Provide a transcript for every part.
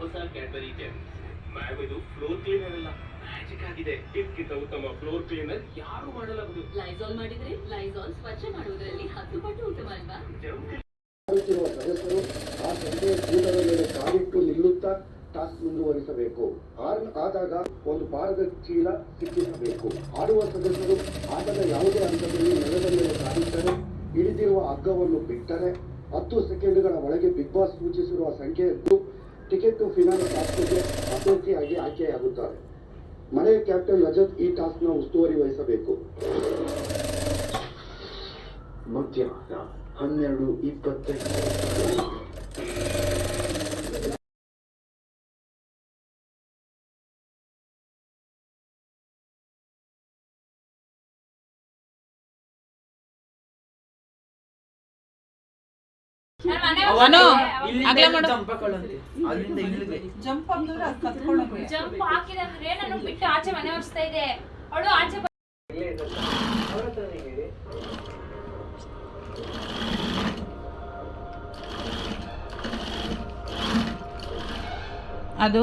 ಹೊಸ Cadbury gem ma'am ಇದು floor cleaner ಅಲ್ಲ ಮ್ಯಾಜಿಕ್ ಆಗಿದೆ. ಇದಕ್ಕಿಂತ ಉತ್ತಮ ಫ್ಲೋರ್ ಕ್ಲೀನರ್ ಯಾರು ಮಾಡಲಾಗದು? ಲೈಸಾಲ್ ಮಾಡಿದ್ರೆ ಲೈಸಾಲ್ ಸ್ವಚ್ಛ ಮಾಡುವುದರಲ್ಲಿ ಹತ್ತು ಪಟ್ಟು ಉತ್ತಮ ಅಲ್ವಾ ಸದಸ್ಯರು ಆ ಮೇಲೆ ಕಾಲಿಟ್ಟು ನಿಲ್ಲುತ್ತಾ ಟಾಸ್ಕ್ ಮುಂದುವರಿಸಬೇಕು. ಆರ್ನ್ ಆದಾಗ ಒಂದು ಪಾರದ ಚೀಲ ಸಿಕ್ಕಿಸಬೇಕು. ಆಡುವ ಸದಸ್ಯರು ಆಟದ ಯಾವುದೇ ಹಂತದಲ್ಲಿ ನೆಲದ ಮೇಲೆ ಕಾಲಿಟ್ಟರೆ ಹಿಡಿದಿರುವ ಹಗ್ಗವನ್ನು ಬಿಟ್ಟರೆ ಹತ್ತು ಸೆಕೆಂಡ್ಗಳ ಒಳಗೆ ಬಿಗ್ ಬಾಸ್ ಸೂಚಿಸಿರುವ ಸಂಖ್ಯೆಯನ್ನು ಟಿಕೆಟ್ ಟು ಫಿನಾಲ್ ಟಾಸ್ಕ್ಗೆ ಅಭ್ಯರ್ಥಿಯಾಗಿ ಆಯ್ಕೆಯಾಗುತ್ತಾರೆ. ಮನೆ ಕ್ಯಾಪ್ಟನ್ ರಜತ್ ಈ ಟಾಸ್ಕ್ನ ಉಸ್ತುವಾರಿ ವಹಿಸಬೇಕು. ಮಧ್ಯಾಹ್ನ ಹನ್ನೆರಡು ಇಪ್ಪತ್ತೈದು. ಅವನು ಇಲ್ಲಿಂದ ಅಗಲ ಮಾಡು. ಜಂಪ್ ಹಾಕೊಳ್ಳಂತೆ. ಅಲ್ಲಿಂದ ಇಲ್ಲಿಗೆ. ಜಂಪ್ ಅಂದ್ರೆ ಅದು ಕತ್ಕೊಳ್ಳೋಕೆ ಜಂಪ್ ಹಾಕಿದಂದ್ರೆ ನಾನು ಬಿಟ್ಟು ಆಚೆ ಮನೆ ಒರೆಸ್ತಾ ಇದೆ. ಅವಳು ಆಚೆ ಬ- ಅದು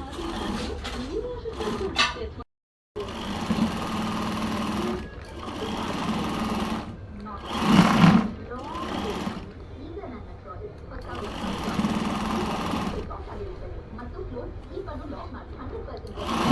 ತುಂಬ ಇಲ್ಲ. ಏನು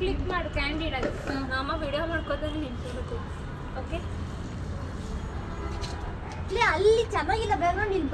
ಕ್ಲಿಕ್ ಮಾಡು ಕ್ಯಾಂಡಿಡ್ ಅದು ನಮ್ಮ ವಿಡಿಯೋ ಮಾಡ್ಕೋತಾನೆ ನಿಂತ್ಕೊಬೇಕು ಓಕೆ ಅಲ್ಲಿ ಚೆನ್ನಾಗಿಲ್ಲ ಬೇಗ ನೀನ್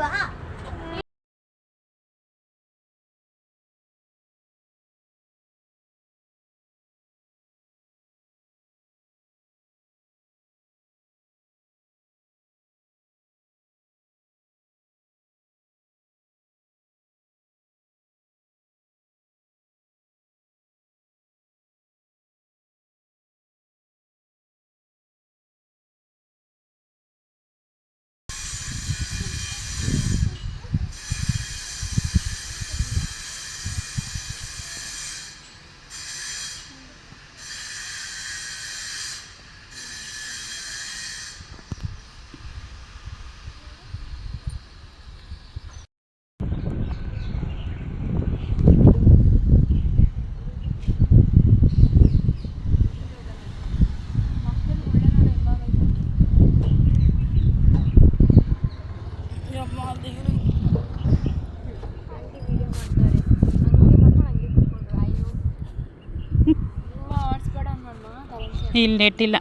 ಬಾ ಇಲ್ಲಿ ನೆಟ್ ಇಲ್ಲ